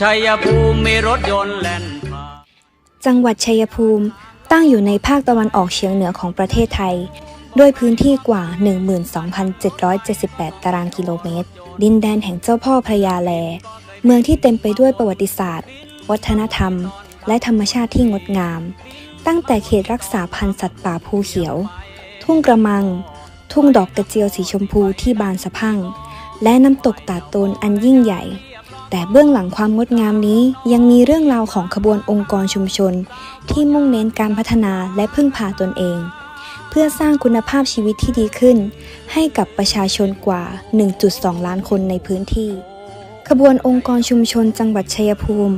ชัยภูมิมีรถยนต์แล่นผ่านจังหวัดชัยภูมิตั้งอยู่ในภาคตะวันออกเฉียงเหนือของประเทศไทย ด้วยพื้นที่กว่า 12,778 ตารางกิโลเมตร ดินแดนแห่งเจ้าพ่อพระยาแล เมืองที่เต็มไปด้วยประวัติศาสตร์ วัฒนธรรม และธรรมชาติที่งดงาม ตั้งแต่เขตรักษาพันธุ์สัตว์ป่าภูเขียว ทุ่งกระมัง ทุ่งดอกกระเจียวสีชมพูที่บานสะพั่ง และน้ำตกตาดโตนอันยิ่งใหญ่ แต่เบื้องหลังความงดงามนี้ยังมีเรื่องราวของขบวนองค์กรชุมชน ที่มุ่งเน้นการพัฒนาและพึ่งพาตนเอง เพื่อสร้างคุณภาพชีวิตที่ดีขึ้น ให้กับประชาชนกว่า 1.2 ล้านคนในพื้นที่ ขบวนองค์กรชุมชนจังหวัดชัยภูมิ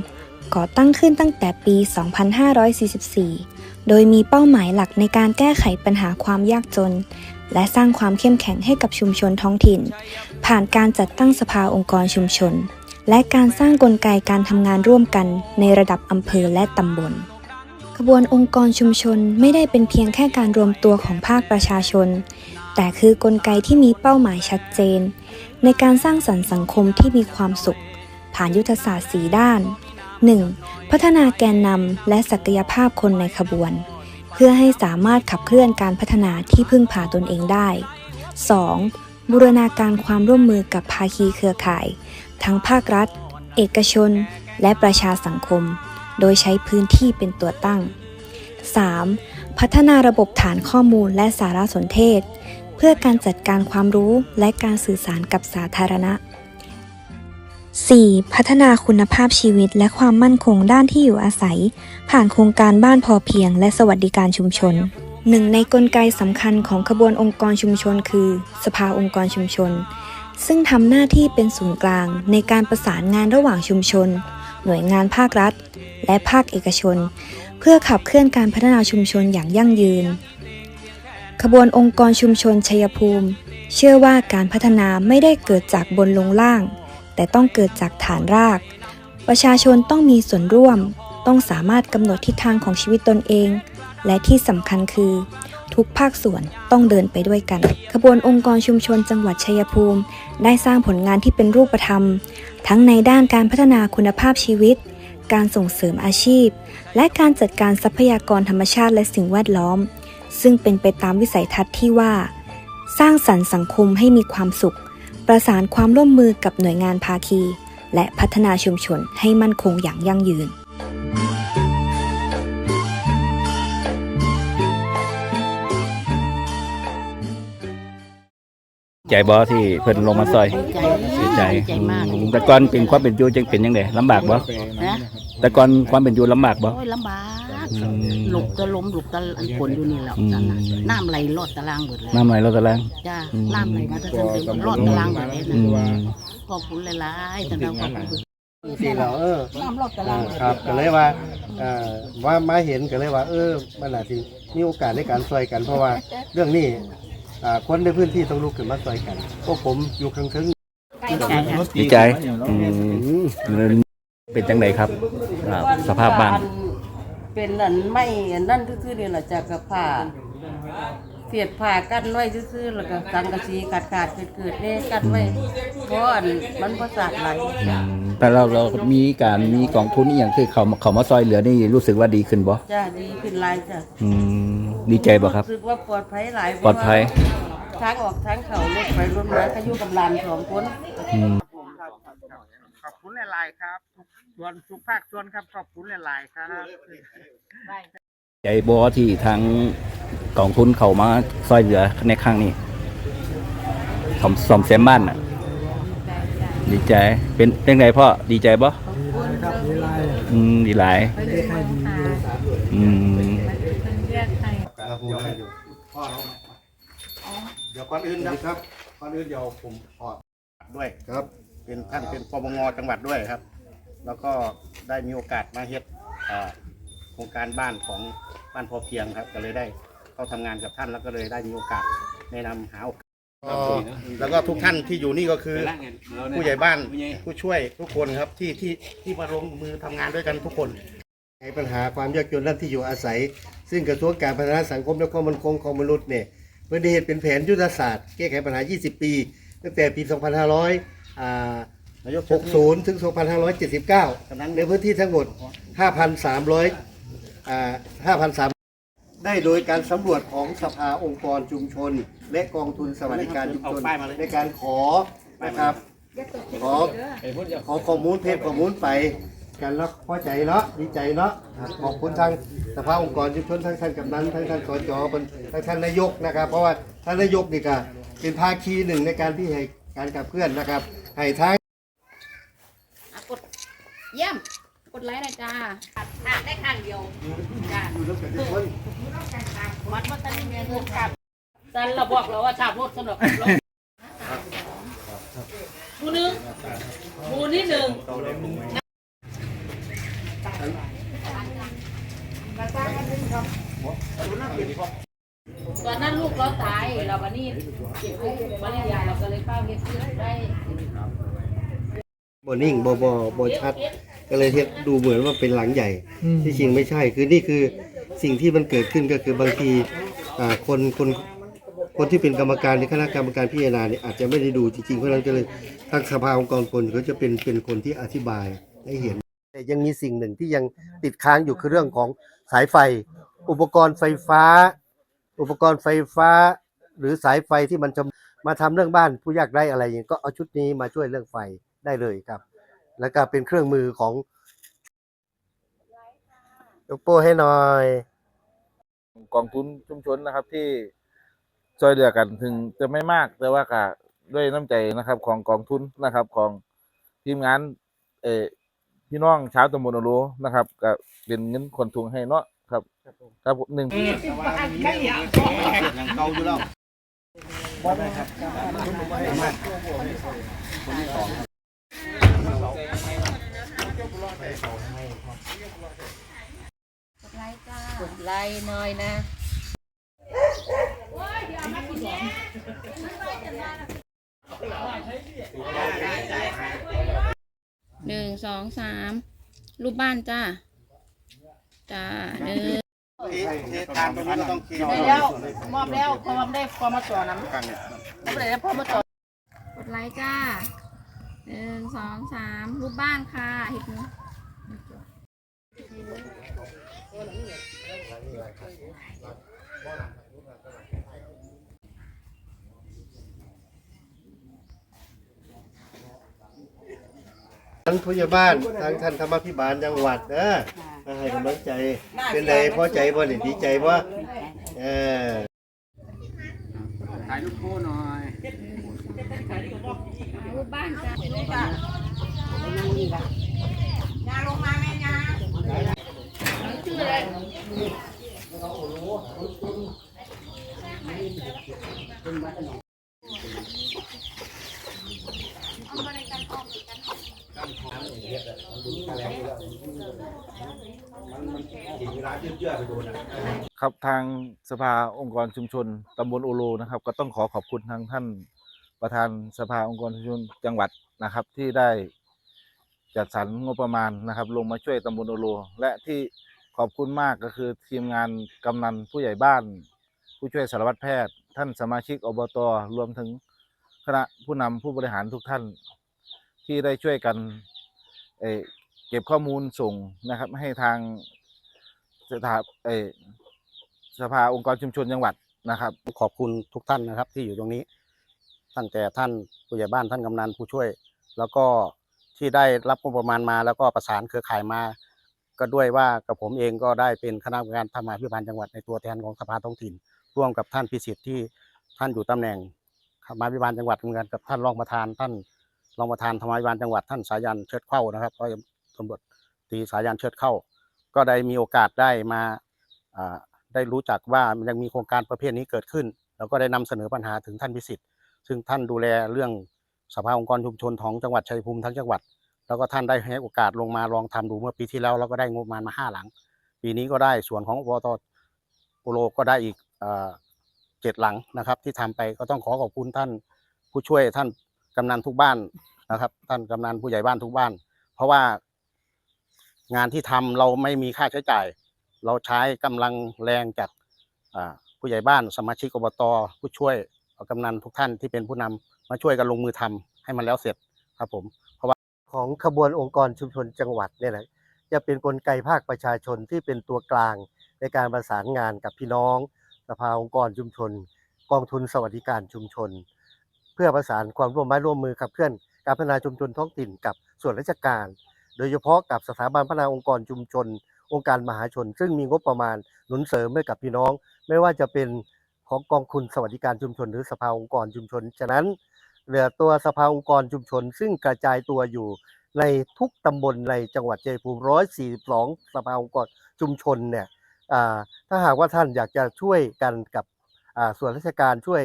ก่อตั้งขึ้นตั้งแต่ปี 2544 โดยมีเป้าหมายหลักในการแก้ไขปัญหาความยากจนและสร้างความเข้มแข็งให้กับชุมชนท้องถิ่น ผ่านการจัดตั้งสภาองค์กรชุมชน และการสร้างกลไกการทำงานร่วมกันในระดับอำเภอและตำบลขบวนองค์กรชุมชนไม่ได้เป็นเพียงแค่การรวมตัวของภาคประชาชน แต่คือกลไกที่มีเป้าหมายชัดเจน ในการสร้างสรรค์สังคมที่มีความสุข ผ่านยุทธศาสตร์สีด้าน 1. พัฒนาแกนนำและศักยภาพคนในขบวน เพื่อให้สามารถขับเคลื่อนการพัฒนาที่พึ่งพาตนเองได้ 2. บูรณาการความร่วมมือกับภาคีเครือข่าย ทั้งภาครัฐ เอกชน และประชาสังคม โดยใช้พื้นที่เป็นตัวตั้ง 3. พัฒนาระบบฐานข้อมูลและสารสนเทศ เพื่อการจัดการความรู้และการสื่อสารกับสาธารณะ 4. พัฒนาคุณภาพชีวิตและความมั่นคงด้านที่อยู่อาศัย ผ่านโครงการบ้านพอเพียง และสวัสดิการชุมชนหนึ่งในกลไกสำคัญของขบวนองค์กรชุมชนคือ สภาองค์กรชุมชน ซึ่งทำหน้าที่เป็นศูนย์กลางในการประสานงานระหว่างชุมชน หน่วยงานภาครัฐ และภาคเอกชน เพื่อขับเคลื่อนการพัฒนาชุมชนอย่างยั่งยืน ขบวนองค์กรชุมชนชัยภูมิ เชื่อว่าการพัฒนาไม่ได้เกิดจากบนลงล่าง แต่ต้องเกิดจากฐานราก ประชาชนต้องมีส่วนร่วม ต้องสามารถกำหนดทิศทางของชีวิตตนเอง และที่สำคัญคือ ทุกภาคส่วนต้องเดินไปด้วยกัน ขบวนองค์กรชุมชนจังหวัดชัยภูมิ ได้สร้างผลงานที่เป็นรูปธรรม ทั้งในด้านการพัฒนาคุณภาพชีวิต การส่งเสริมอาชีพ และการจัดการทรัพยากรธรรมชาติและสิ่งแวดล้อม ซึ่งเป็นไปตามวิสัยทัศน์ที่ว่า สร้างสรรค์สังคมให้มีความสุข ประสานความร่วมมือกับหน่วยงานภาคี และพัฒนาชุมชนให้มั่นคงอย่างยั่งยืน ใจบ่ที่เพิ่นลงมาซอยดีใจเสียใจดีใจมากอืมแต่ก่อนเป็นความเป็นอยู่จังเป็นจังไดลำบากบ่นะแต่ก่อนความเป็นอยู่ลำบากบ่โอ้ยลำบากอืมหลบตะลมหลบตะอันฝนอยู่นี่แหละอืมตอนนั้นน้ำไหลลอดตารางหมดเลยน้ำไหลเราตะแลงจ้าอืม น้ำไหลมาตะทันเดินลอดตารางหมดเลยอืนะมขอบคุณหลายๆแต่เราขอบคุณสี่เราเออน้ำลอดตารางหมดครับก็เลยว่าเอ่อว่ามาเห็นก็เลยว่า เออ มันอาจจะมีโอกาสในการช่วยกันเพราะว่าเรื่องนี้ อ่าคนในพื้นที่ต้องลุกขึ้นมาช่วยกันพวกผมอยู่ข้างถึงดีใจค่ะดีใจอืมเป็นจังไดครับอ่าสภาพบ้านเป็นอันไม่อันนั่นซื่อๆนี่แหละจากกับผ้าเสียดผ้ากั้นไว้ซื่อๆแล้วก็สังกะสีขาดขาดๆเกิดๆเนี่ยกั้นไว้เพราะอันมันประสาทไหลอืมแต่เราเรามีการมีกองทุนอีหยังคือเขามาเขามาซอยเหลือนี่รู้สึกว่าดีขึ้นบ่จ้าดีขึ้นหลายจ้ะ อืม ดีใจบ่ครับ รู้สึกว่าปลอดภัยหลายปลอดภัยทางออกทางเขารถไปรถมาก็อยู่กับหลานสองคน อืม ขอบคุณหลายๆครับส่วนทุกภาคส่วนครับขอบคุณหลายๆครับ ใจบ่ที่ทางกองทุนเขามาซอยเหลือในครั้งนี้ซ่อมซ่อมแซมบ้านน่ะ ดีใจเป็นเป็นไงพ่อดีใจบ่อืมดีหลาย อืม เดี๋ยวก่อนอื่นนะครับก่อนอื่นเดี๋ยวผมขอด้วยครับ เป็นท่านเป็นปปงจังหวัดด้วยครับ แล้วก็ได้มีโอกาสมาเฮ็ดอ่าโครงการบ้านของบ้านพอเพียงครับ ก็เลยได้เข้าทำงานกับท่านแล้วก็เลยได้มีโอกาสแนะนำหาโอกาสแล้วก็ทุกท่านที่อยู่นี่ก็คือ ผู้ใหญ่บ้านผู้ช่วยทุกคนครับที่ที่ที่มาลงมือทำงานด้วยกันทุกคน ในปัญหาความยากจนด้านที่อยู่อาศัย ซึ่งกระทรวงการพัฒนาสังคมและความมั่นคงของมนุษย์เนี่ยเพื่อได้เหตุเป็นแผนยุทธศาสตร์แก้ไขปัญหา 20 ปี ตั้งแต่ปี 2500อ่านายก60 ถึง 2579 ในพื้นที่ทั้งหมด 5,300อ่า5,300 ได้โดยการสำรวจของสภาองค์กรชุมชน และกองทุนสวัสดิการชุมชน ในการขอนะครับขอขอข้อมูลเพจข้อมูลไป กันแล้วพอใจเนาะดีใจเนาะอะขอบคุณทางสภาองค์กรชุมชนทั้งท่านกำนันทั้งท่านสจเป็นทั้งท่านนายกนะครับ เพราะว่าท่านนายกนี่ก็เป็นภาคีหนึ่งในการที่ให้การขับเคลื่อนนะครับให้ทางอะกดเยี่ยมกดไลค์หน่อยจ้าอ่านได้ข้างเดียวจ้ามัดว่าตอนนี้เมียถูกกับจันเราบอกเราว่าชาบรถสนุกหมูหนึ่งหมูนี่หนึ่ง ตอนนั้นลูกเราตายเราบันนี้เก็บไว้บันนี้ยาเราก็เลยป้าเฮ็ดซื้อได้บนิ่งบอบอบชัด ก็เลยเทียบดูเหมือนว่าเป็นหลังใหญ่ ที่จริงไม่ใช่ คือนี่คือสิ่งที่มันเกิดขึ้นก็คือบางทีอ่าคนคนคนที่เป็นกรรมการในคณะกรรมการพิจารณาเนี่ยอาจจะไม่ได้ดูจริงๆเพราะฉะนั้นก็เลยทางสภาองค์กรคนเขาจะเป็นเป็นคนที่อธิบายให้เห็น แต่ยังมีสิ่งหนึ่งที่ยังติดค้างอยู่คือเรื่องของสายไฟ อุปกรณ์ไฟฟ้า อุปกรณ์ไฟฟ้า หรือสายไฟที่มันจะมาทำเรื่องบ้านผู้ยากไร้อะไรอย่างนี้ก็เอาชุดนี้มาช่วยเรื่องไฟได้เลยครับ แล้วก็เป็นเครื่องมือของยกโป้ให้หน่อยกองทุนชุมชนนะครับที่ช่วยเหลือกันถึงจะไม่มากแต่ว่าก็ด้วยน้ำใจนะครับ ของกองทุนนะครับ ของทีมงาน เออ พี่น้องชาวตำบลอโลนะครับก็เป็นเงินคนทุงให้เนาะครับครับผมหนึ่งอย่างเก่าอยู่แล้วกดไลค์หน่อยนะ หนึ่งสองสามรูปบ้านจ้าจ้าหนึ่งเททานตรงนี้ต้องเทได้แล้วมอบแล้วพร้อมได้พร้อมมาต่อน้ำไม่เป็นไรแล้วพร้อมมาต่อกดไลค์จ้าหนึ่งสองสามรูปบ้านค่ะเห็นไหมานผู้ใหญ่บ้านทางท่านธรรมพิบาลจังหวัดนะมาให้กำลังใจเป็นไรพอใจบ่นี่ดีใจบ่เออถ่ายรูปโคหน่อยรูปบ้านจ้ะนั่งนี่ค่ะยาลงมาแม่ยาชื่ออะไร ครับทางสภาองค์กรชุมชนตำบลโอโลนะครับ ก็ต้องขอขอบคุณทางท่านประธานสภาองค์กรชุมชนจังหวัดนะครับ ที่ได้จัดสรรงบประมาณนะครับ ลงมาช่วยตำบลโอโล และที่ขอบคุณมากก็คือทีมงานกำนันผู้ใหญ่บ้าน ผู้ช่วยสารวัตรแพทย์ ท่านสมาชิกอบตรวมถึงคณะผู้นำผู้บริหารทุกท่าน ที่ได้ช่วยกันเอ่อเก็บข้อมูลส่งนะครับ ให้ทางสถาเอ่อ สภาองค์กรชุมชนจังหวัดนะครับขอบคุณทุกท่านนะครับที่อยู่ตรงนี้ ตั้งแต่ท่านผู้ใหญ่บ้านท่านกำนันผู้ช่วย แล้วก็ที่ได้รับงบประมาณมา แล้วก็ประสานเครือข่ายมา ก็ด้วยว่ากับผมเองก็ได้เป็นคณะกรรมการธรรมาภิบาลจังหวัดในตัวแทนของสภาท้องถิ่น ร่วมกับท่านพิสิทธิ์ที่ท่านอยู่ตำแหน่งธรรมาภิบาลจังหวัดเหมือนกันกับท่านรองประธาน ท่านรองประธานธรรมาภิบาลจังหวัดท่านสายันเชิดเข้านะครับร้อยตำรวจตีสายันเชิดเข้า ก็ได้มีโอกาสได้มาอ่า ได้รู้จักว่ามันยังมีโครงการประเภทนี้เกิดขึ้น แล้วก็ได้นำเสนอปัญหาถึงท่านพิสิทธิ์ ซึ่งท่านดูแลเรื่องสภาองค์กรชุมชนของจังหวัดชัยภูมิทั้งจังหวัด แล้วก็ท่านได้ให้โอกาสลงมาลองทำดูเมื่อปีที่แล้วแล้วก็ได้งบประมาณมาห้าหลัง ปีนี้ก็ได้ส่วนของอบตโปโลก็ได้อีกเอ่อเจ็ดหลังนะครับ ที่ทำไปก็ต้องขอขอบคุณท่านผู้ช่วยท่านกำนันทุกบ้านนะครับท่านกำนันผู้ใหญ่บ้านทุกบ้าน เพราะว่างานที่ทำเราไม่มีค่าใช้จ่าย เราใช้กำลังแรงจากผู้ใหญ่บ้านสมาชิกอบตผู้ช่วยกำนันทุกท่านที่เป็นผู้นำมาช่วยกันลงมือทำให้มันแล้วเสร็จครับผมเพราะว่าของขบวนองค์กรชุมชนจังหวัดเนี่ยแหละจะเป็นกลไกภาคประชาชนที่เป็นตัวกลางในการประสานงานกับพี่น้อง สภาองค์กรชุมชน กองทุนสวัสดิการชุมชน เพื่อประสานความร่วมไม้ร่วมมือขับเคลื่อนการพัฒนาชุมชนท้องถิ่นกับส่วนราชการ โดยเฉพาะกับสถาบันพัฒนาองค์กรชุมชน องค์การมหาชน ซึ่งมีงบประมาณหนุนเสริมให้กับพี่น้อง ไม่ว่าจะเป็นของกองทุนสวัสดิการชุมชน หรือสภาองค์กรชุมชน ฉะนั้น เหลือตัวสภาองค์กรชุมชน ซึ่งกระจายตัวอยู่ในทุกตำบลในจังหวัดชัยภูมิ142 สภาองค์กรชุมชนเนี่ยถ้าหากว่าท่านอยากจะช่วยกันกับส่วนราชการช่วย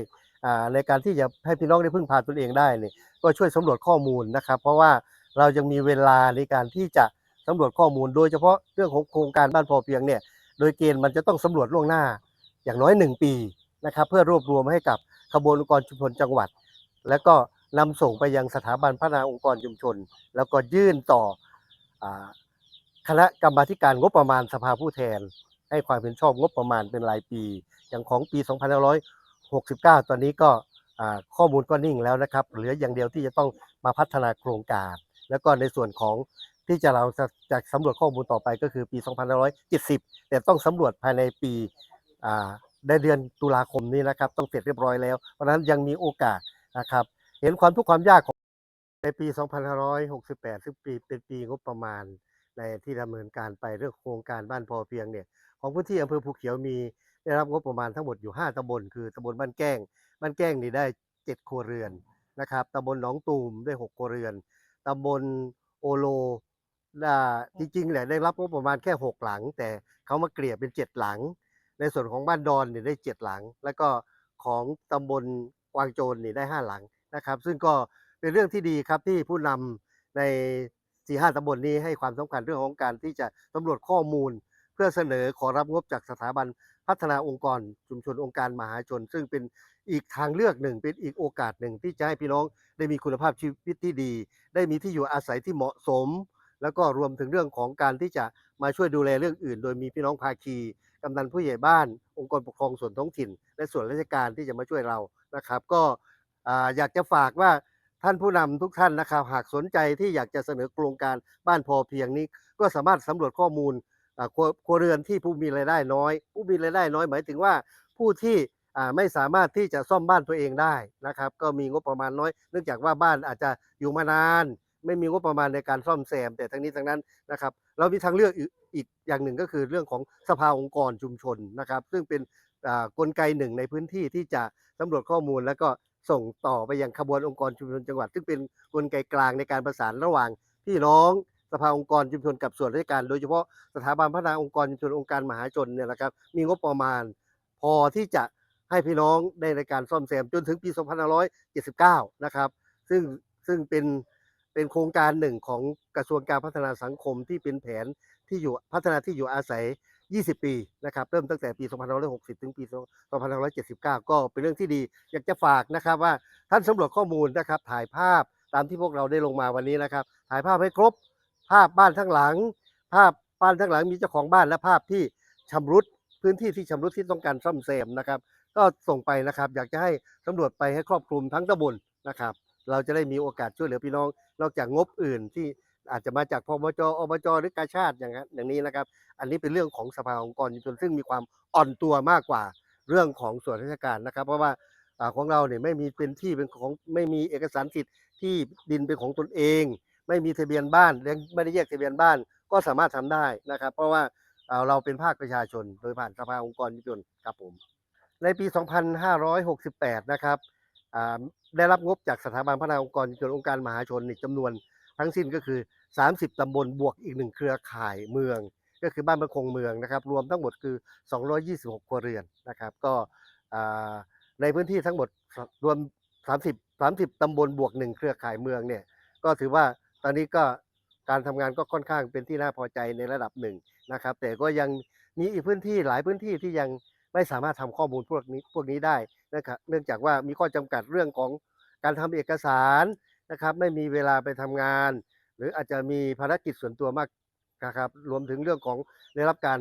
ในการที่จะให้พี่น้องได้พึ่งพาตนเองได้เนี่ยก็ช่วยสำรวจข้อมูลนะครับ เพราะว่าเรายังมีเวลาในการที่จะ สำรวจข้อมูลโดยเฉพาะเรื่องของโครงการบ้านพอเพียงเนี่ยโดยเกณฑ์มันจะต้องสำรวจล่วงหน้าอย่างน้อย 1 ปีนะครับเพื่อรวบรวมให้กับขบวนองค์กรชุมชนจังหวัด แล้วก็นำส่งไปยังสถาบันพัฒนาองค์กรชุมชน แล้วก็ยื่นต่ออคณะกรรมาการงบประมาณสภาผู้แทน ให้ความเห็นชอบงบประมาณเป็นรายปี อย่างของปี 2569 ตอนนี้ก็ข้อมูลก็นิ่งแล้วนะครับ เหลืออย่างเดียวที่จะต้องมาพัฒนาโครงการ แล้วก็ในส่วนของ ที่จะเราจะจะสำรวจข้อมูลต่อไปก็คือปี 2570 แต่ต้องสำรวจภายในปีในเดือนตุลาคมนี้นะครับ ต้องเสร็จเรียบร้อยแล้ว เพราะฉะนั้นยังมีโอกาสนะครับ เห็นความทุกข์ความยากของในปี 2568 ซึ่งปีเป็นปีงบประมาณในที่ดำเนินการไปเรื่องโครงการบ้านพอเพียงเนี่ยของพื้นที่อำเภอภูเขียวมีได้รับงบประมาณทั้งหมดอยู่ 5ตำบลคือตำบลบ้านแก้ง บ้านแก้งนี่ได้ 7 ครัวเรือนนะครับตำบลหนองตูมได้ 6 ครัวเรือนตำบลโอโล อ่าจริงๆแหละได้รับงบประมาณแค่6หลัง แต่เขามาเกลี่ยเป็น7หลัง ในส่วนของบ้านดอนเนี่ยได้7หลัง แล้วก็ของตำบลกวางโจรนี่ได้5หลังนะครับ ซึ่งก็เป็นเรื่องที่ดีครับที่ผู้นำใน4-5ตำบลนี้ให้ความสำคัญเรื่องของการที่จะสำรวจข้อมูล เพื่อเสนอขอรับงบจากสถาบันพัฒนาองค์กร ชุมชนองค์การมหาชน ซึ่งเป็นอีกทางเลือกหนึ่ง เป็นอีกโอกาสหนึ่งที่จะให้พี่น้องได้มีคุณภาพชีวิตที่ดี ได้มีที่อยู่อาศัยที่เหมาะสม แล้วก็รวมถึงเรื่องของการที่จะมาช่วยดูแลเรื่องอื่น โดยมีพี่น้องภาคีกำนันผู้ใหญ่บ้าน องค์กรปกครองส่วนท้องถิ่น และส่วนราชการที่จะมาช่วยเรานะครับ ก็อยากจะฝากว่าท่านผู้นำทุกท่านนะครับ หากสนใจที่อยากจะเสนอโครงการบ้านพอเพียงนี้ ก็สามารถสำรวจข้อมูลครัวเรือนที่ผู้มีรายได้น้อย ผู้มีรายได้น้อยหมายถึงว่าผู้ที่ไม่สามารถที่จะซ่อมบ้านตัวเองได้นะครับ ก็มีงบประมาณน้อย เนื่องจากว่าบ้านอาจจะอยู่มานาน ไม่มีงบประมาณในการซ่อมแซม แต่ทั้งนี้ทั้งนั้นนะครับเรามีทางเลือกอีกอย่างหนึ่งก็คือเรื่องของสภาองค์กรชุมชนนะครับ ซึ่งเป็นกลไกหนึ่งในพื้นที่ที่จะสำรวจข้อมูลแล้วก็ส่งต่อไปยังขบวนองค์กรชุมชนจังหวัด ซึ่งเป็นกลไกกลางในการประสานระหว่างพี่น้องสภาองค์กรชุมชนกับส่วนราชการ โดยเฉพาะสถาบันพัฒนาองค์กรชุมชนองค์การมหาชนเนี่ยนะครับมีงบประมาณ พอที่จะให้พี่น้องได้ในการซ่อมแซมจนถึงปี 2579 นะครับ ซึ่งซึ่งเป็น เป็นโครงการหนึ่งของกระทรวงการพัฒนาสังคมที่เป็นแผนที่อยู่พัฒนาที่อยู่อาศัย 20 ปีนะครับเริ่มตั้งแต่ปี 2560 ถึงปี 2579 ก็เป็นเรื่องที่ดี อยากจะฝากนะครับว่าท่านสำรวจข้อมูลนะครับถ่ายภาพตามที่พวกเราได้ลงมาวันนี้นะครับ ถ่ายภาพให้ครบ ภาพบ้านทั้งหลัง ภาพบ้านทั้งหลังมีเจ้าของบ้านและภาพที่ชำรุดพื้นที่ที่ชำรุดที่ต้องการซ่อมแซมนะครับ ก็ส่งไปนะครับ อยากจะให้ตำรวจไปให้ครอบคลุมทั้งตำบลนะครับ เราจะได้มีโอกาสช่วยเหลือพี่น้อง นอกจากงบอื่นที่อาจจะมาจากพมจอบจหรือกาชาติอย่างนั้นอย่างนี้นะครับ อันนี้เป็นเรื่องของสภาองค์กรชุมชนซึ่งมีความอ่อนตัวมากกว่าเรื่องของส่วนราชการนะครับ เพราะว่าของเราเนี่ยไม่มีเป็นที่เป็นของไม่มีเอกสารสิทธิ์ที่ดินเป็นของตนเอง ไม่มีทะเบียนบ้านไม่ได้แยกทะเบียนบ้านก็สามารถทำได้นะครับ เพราะว่าเราเป็นภาคประชาชน โดยผ่านสภาองค์กรชุมชนครับผมในปี 2568 นะครับ ได้รับงบจากสถาบันพัฒนาองค์กรชุมชนองค์การมหาชนนี่จำนวนทั้งสิ้นก็คือ 30 ตำบลบวกอีกหนึ่งเครือข่ายเมือง ก็คือบ้านประคงเมืองนะครับ รวมทั้งหมดคือ 226 ครัวเรือนนะครับ ก็ในพื้นที่ทั้งหมดรวม 30 30 ตำบลบวกหนึ่งเครือข่ายเมืองเนี่ยก็ถือว่าตอนนี้ก็การทำงานก็ค่อนข้างเป็นที่น่าพอใจในระดับหนึ่งนะครับ แต่ก็ยังมีอีกพื้นที่หลายพื้นที่ที่ยังไม่สามารถทำข้อมูลพวกนี้พวกนี้ได้ นะครับเนื่องจากว่ามีข้อจำกัดเรื่องของการทำเอกสารนะครับ ไม่มีเวลาไปทำงาน หรืออาจจะมีภารกิจส่วนตัวมากนะครับรวมถึงเรื่องของได้รับการ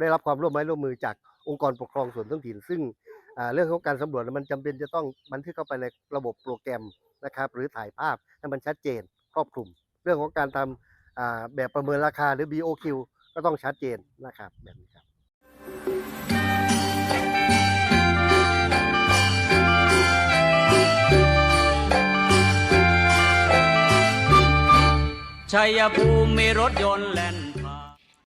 ได้รับความร่วมไม้ร่วมมือจากองค์กรปกครองส่วนท้องถิ่น ซึ่งเรื่องของการสำรวจมันจำเป็นจะต้องบันทึกเข้าไปในระบบโปรแกรมนะครับ หรือถ่ายภาพให้มันชัดเจนครอบคลุม เรื่องของการทำแบบประเมินราคาหรือ BOQ ก็ต้องชัดเจนนะครับแบบนี้ครับ ชัยภูมิรถยนต์แล่น